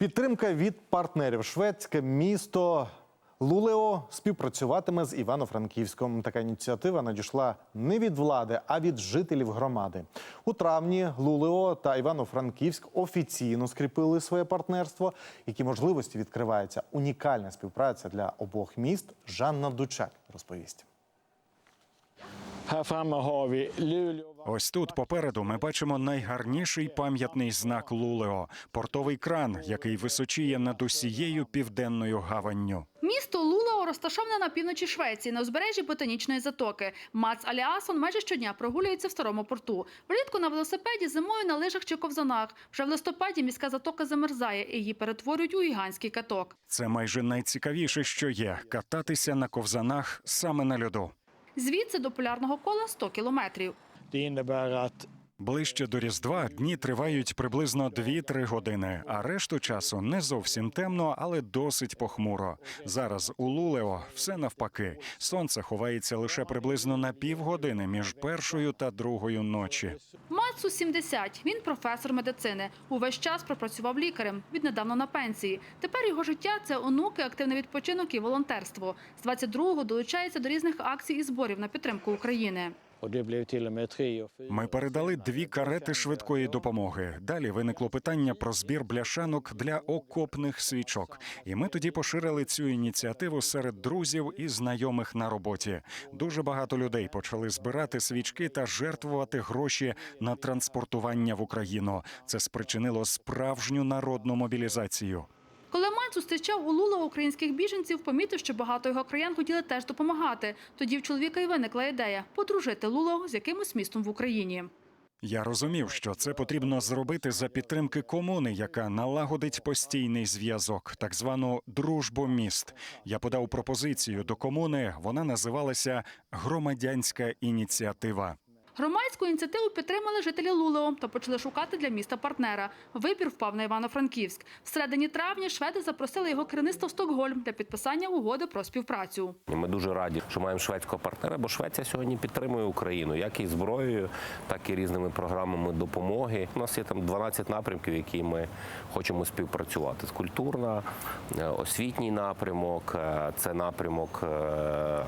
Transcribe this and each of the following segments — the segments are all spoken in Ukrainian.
Підтримка від партнерів. Шведське місто Лулео співпрацюватиме з Івано-Франківськом. Така ініціатива надійшла не від влади, а від жителів громади. У травні Лулео та Івано-Франківськ офіційно скріпили своє партнерство. Які можливості відкривається унікальна співпраця для обох міст. Жанна Дучак розповість. Ось тут попереду ми бачимо найгарніший пам'ятний знак Лулео портовий кран, який височіє над усією південною гаванню. Місто Лулео розташоване на півночі Швеції на узбережжі Ботанічної затоки. Мац Аліасон майже щодня прогулюється в старому порту. Влітку на велосипеді, зимою на лижах чи ковзанах. Вже в листопаді міська затока замерзає і її перетворюють у гігантський каток. Це майже найцікавіше, що є кататися на ковзанах саме на льоду. Звідси до полярного кола 100 кілометрів. Ближче до Різдва дні тривають приблизно 2-3 години, а решту часу не зовсім темно, але досить похмуро. Зараз у Лулео все навпаки. Сонце ховається лише приблизно на півгодини між першою та другою ночі. Мацу 70. Він професор медицини. Увесь час пропрацював лікарем. Віднедавно на пенсії. Тепер його життя це онуки, активний відпочинок і волонтерство. З 22-го долучається до різних акцій і зборів на підтримку України. Ми передали дві карети швидкої допомоги. Далі виникло питання про збір бляшанок для окопних свічок. І ми тоді поширили цю ініціативу серед друзів і знайомих на роботі. Дуже багато людей почали збирати свічки та жертвувати гроші на транспортування в Україну. Це спричинило справжню народну мобілізацію. Коли зустрічав у Лула українських біженців, помітив, що багато його краян хотіли теж допомагати. Тоді в чоловіка й виникла ідея подружити Луло з якимось містом в Україні. Я розумів, що це потрібно зробити за підтримки комуни, яка налагодить постійний зв'язок, так звану дружбу міст. Я подав пропозицію до комуни. Вона називалася громадянська ініціатива. Громадську ініціативу підтримали жителі Лулео та почали шукати для міста партнера. Вибір впав на Івано-Франківськ. Всередині травня шведи запросили його керівництво в Стокгольм для підписання угоди про співпрацю. Ми дуже раді, що маємо шведського партнера, бо Швеція сьогодні підтримує Україну як і зброєю, так і різними програмами допомоги. У нас є там 12 напрямків, які ми хочемо співпрацювати. Це культурна, е, освітній напрямок, е, це напрямок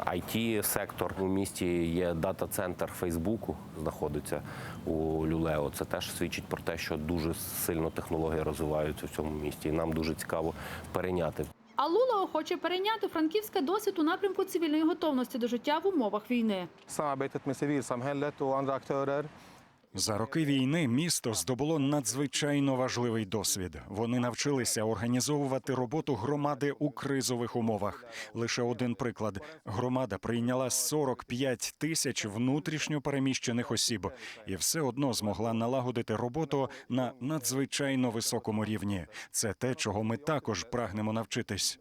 it сектор У місті є дата-центр Фейсбуку, знаходиться у Люлео. Це теж свідчить про те, що дуже сильно технології розвиваються в цьому місті. І нам дуже цікаво перейняти А Лулео хоче перейняти франківське досвід у напрямку цивільної готовності до життя в умовах війни. За роки війни місто здобуло надзвичайно важливий досвід. Вони навчилися організовувати роботу громади у кризових умовах. Лише один приклад: громада прийняла 45 тисяч внутрішньо переміщених осіб, і все одно змогла налагодити роботу на надзвичайно високому рівні. Це те, чого ми також прагнемо навчитись.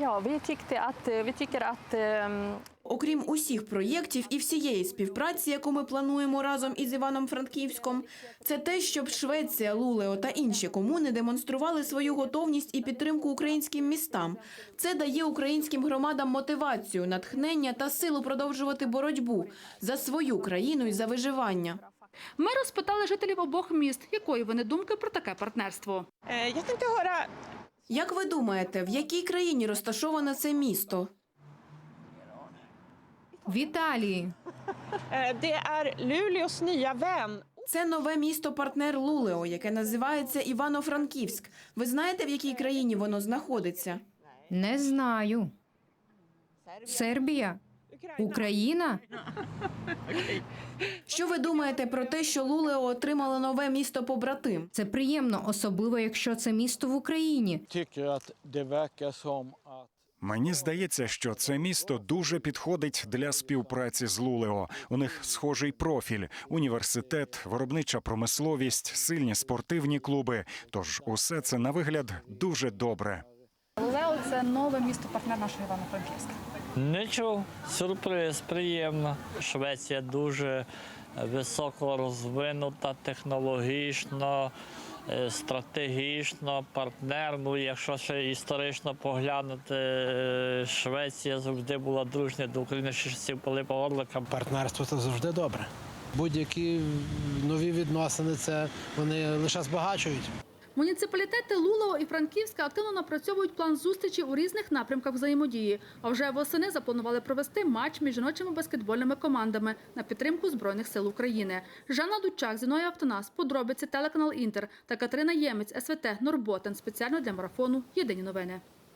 Ja, vi, tyckte att, vi tycker att ehm, Окрім усіх проєктів і всієї співпраці, яку ми плануємо разом із Іваном-Франківськом, це те, щоб Швеція, Лулео та інші комуни демонстрували свою готовність і підтримку українським містам. Це дає українським громадам мотивацію, натхнення та силу продовжувати боротьбу за свою країну і за виживання. Ми розпитали жителів обох міст, якої вони думки про таке партнерство. Tänkte Як ви думаєте, в якій країні розташоване це місто? В Італії. Luleås. Це нове місто партнер Лулео, яке називається Івано-Франківськ. Ви знаєте, в якій країні воно знаходиться? Не знаю. Сербія? Україна? Що ви думаєте про те, що Лулео отримало нове місто побратим? Це приємно, особливо якщо це місто в Україні. Мені здається, що це місто дуже підходить для співпраці з Лулео. У них схожий профіль: університет, виробнича промисловість, сильні спортивні клуби. Тож усе це на вигляд дуже добре. Лулео це нове місто партнер нашого Івано-Франківська. Нічого, сюрприз, приємно. Швеція дуже високо розвинута технологічно, е, стратегічно, партнер. Ну, якщо ще історично поглянути, е, Швеція завжди була дружня до України ще часів Пилипа Орлика. Партнерство це завжди добре. Будь-які нові відносини це вони лише збагачують. Муніципалітети Лулово і Франківська активно напрацьовують план зустрічі у різних напрямках взаємодії. А вже восени запланували провести матч між жіночими баскетбольними командами на підтримку Збройних сил України. Жанна Дучак, Зіноя Автонас, подробиці телеканал Інтер та Катерина Ємець, СВТ Норботен спеціально для марафону. Єдині новини.